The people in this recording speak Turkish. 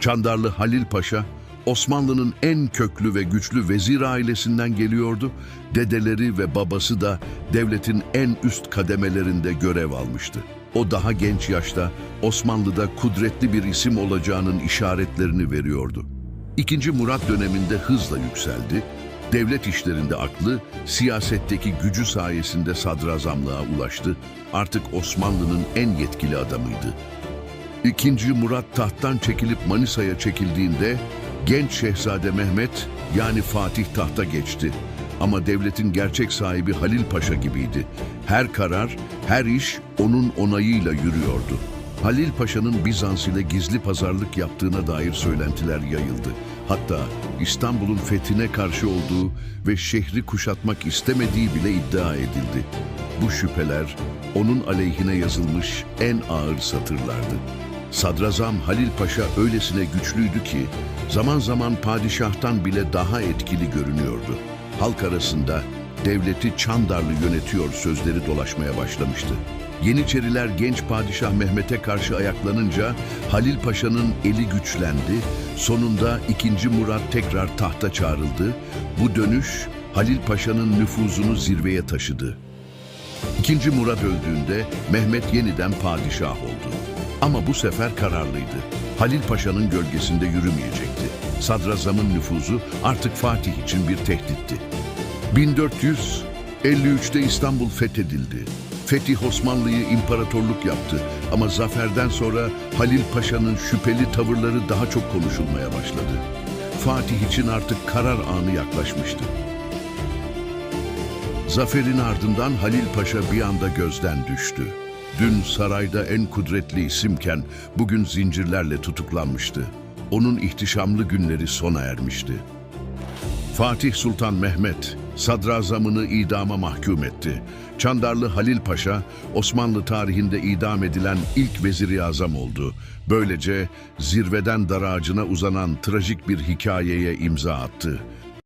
Çandarlı Halil Paşa, Osmanlı'nın en köklü ve güçlü vezir ailesinden geliyordu. Dedeleri ve babası da devletin en üst kademelerinde görev almıştı. O daha genç yaşta Osmanlı'da kudretli bir isim olacağının işaretlerini veriyordu. İkinci Murat döneminde hızla yükseldi. Devlet işlerinde aklı, siyasetteki gücü sayesinde sadrazamlığa ulaştı. Artık Osmanlı'nın en yetkili adamıydı. İkinci Murat tahttan çekilip Manisa'ya çekildiğinde genç şehzade Mehmet yani Fatih tahta geçti. Ama devletin gerçek sahibi Halil Paşa gibiydi. Her karar, her iş onun onayıyla yürüyordu. Halil Paşa'nın Bizans ile gizli pazarlık yaptığına dair söylentiler yayıldı. Hatta İstanbul'un fethine karşı olduğu ve şehri kuşatmak istemediği bile iddia edildi. Bu şüpheler onun aleyhine yazılmış en ağır satırlardı. Sadrazam Halil Paşa öylesine güçlüydü ki zaman zaman padişahtan bile daha etkili görünüyordu. Halk arasında devleti Çandarlı yönetiyor sözleri dolaşmaya başlamıştı. Yeniçeriler genç padişah Mehmet'e karşı ayaklanınca Halil Paşa'nın eli güçlendi. Sonunda 2. Murat tekrar tahta çağrıldı. Bu dönüş Halil Paşa'nın nüfuzunu zirveye taşıdı. İkinci Murat öldüğünde Mehmet yeniden padişah oldu. Ama bu sefer kararlıydı. Halil Paşa'nın gölgesinde yürümeyecekti. Sadrazamın nüfuzu artık Fatih için bir tehditti. 1453'te İstanbul fethedildi. Fetih Osmanlı'yı imparatorluk yaptı ama zaferden sonra Halil Paşa'nın şüpheli tavırları daha çok konuşulmaya başladı. Fatih için artık karar anı yaklaşmıştı. Zaferin ardından Halil Paşa bir anda gözden düştü. Dün sarayda en kudretli isimken bugün zincirlerle tutuklanmıştı. Onun ihtişamlı günleri sona ermişti. Fatih Sultan Mehmet sadrazamını idama mahkum etti. Çandarlı Halil Paşa Osmanlı tarihinde idam edilen ilk vezir-i azam oldu. Böylece zirveden dar uzanan trajik bir hikayeye imza attı.